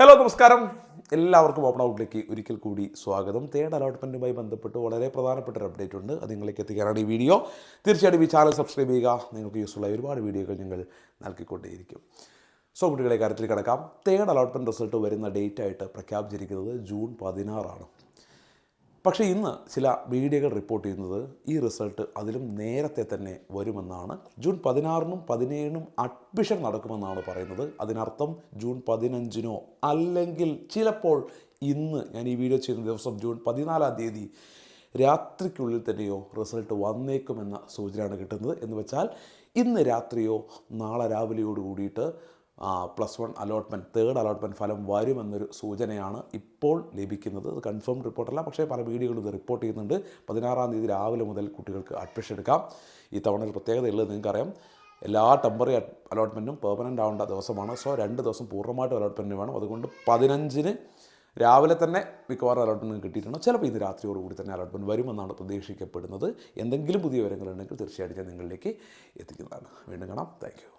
Hello നമസ്കാരം. എല്ലാവർക്കും open ഔട്ടിലേക്ക് ഒരിക്കൽ കൂടി സ്വാഗതം. തേർഡ് അലോട്ട്മെന്റുമായി ബന്ധപ്പെട്ട് വളരെ പ്രധാനപ്പെട്ട ഒരു അപ്ഡേറ്റ് ഉണ്ട്. അത് നിങ്ങളിലേക്ക് എത്തിക്കാനാണ് ഈ വീഡിയോ. തീർച്ചയായിട്ടും ഈ ചാനൽ സബ്സ്ക്രൈബ് ചെയ്യുക. നിങ്ങൾക്ക് യൂസ്ഫുള്ള ഒരുപാട് വീഡിയോകൾ ഞങ്ങൾ നൽകിക്കൊണ്ടേയിരിക്കും. സോ കുട്ടികളെ കാര്യത്തിൽ കിടക്കാം. തേർഡ് അലോട്ട്മെന്റ് റിസൾട്ട് വരുന്ന ഡേറ്റ് ആയിട്ട് പ്രഖ്യാപിച്ചിരിക്കുന്നത് ജൂൺ പതിനാറാണ്. പക്ഷേ ഇന്ന് ചില മീഡിയകൾ റിപ്പോർട്ട് ചെയ്യുന്നത് ഈ റിസൾട്ട് അതിലും നേരത്തെ തന്നെ വരുമെന്നാണ്. ജൂൺ പതിനാറിനും പതിനേഴിനും അഡ്മിഷൻ നടക്കുമെന്നാണ് പറയുന്നത്. അതിനർത്ഥം ജൂൺ പതിനഞ്ചിനോ അല്ലെങ്കിൽ ചിലപ്പോൾ ഇന്ന് ഞാൻ ഈ വീഡിയോ ചെയ്യുന്ന ദിവസം ജൂൺ പതിനാലാം തീയതി രാത്രിക്കുള്ളിൽ തന്നെയോ റിസൾട്ട് വന്നേക്കുമെന്ന സൂചനയാണ് കിട്ടുന്നത്. എന്ന് വെച്ചാൽ ഇന്ന് രാത്രിയോ നാളെ രാവിലെയോട് കൂടിയിട്ട് plus one allotment third allotment ഫലം വരുമെന്നൊരു സൂചനയാണ് ഇപ്പോൾ ലഭിക്കുന്നത്. അത് കൺഫേം റിപ്പോർട്ടല്ല പക്ഷേ പല മീഡിയകളും ഇത് റിപ്പോർട്ട് ചെയ്യുന്നുണ്ട്. പതിനാറാം തീയതി രാവിലെ മുതൽ കുട്ടികൾക്ക് അഡ്മിഷൻ എടുക്കാം. ഈ തവണ ഒരു പ്രത്യേകത ഉള്ളത് നിങ്ങൾക്കറിയാം. എല്ലാ ടെമ്പററി അലോട്ട്മെന്റും പെർമനന്റ് ആവേണ്ട ദിവസമാണ്. സോ രണ്ട് ദിവസം പൂർണമായിട്ടും അലോട്ട്മെന്റ് വേണം. അതുകൊണ്ട് പതിനഞ്ചിന് രാവിലെ തന്നെ മിക്കവാറും അലോട്ട്മെന്റ് കിട്ടിയിട്ടുണ്ട്. ചിലപ്പോൾ ഇന്ന് രാത്രിയോടുകൂടി തന്നെ അലോട്ട്മെന്റ് വരുമെന്നാണ് പ്രതീക്ഷിക്കപ്പെടുന്നത്. എന്തെങ്കിലും പുതിയ വിവരങ്ങളുണ്ടെങ്കിൽ തീർച്ചയായിട്ടും ഞാൻ നിങ്ങളിലേക്ക് എത്തിക്കുന്നതാണ്. വീണ്ടും കാണാം. താങ്ക്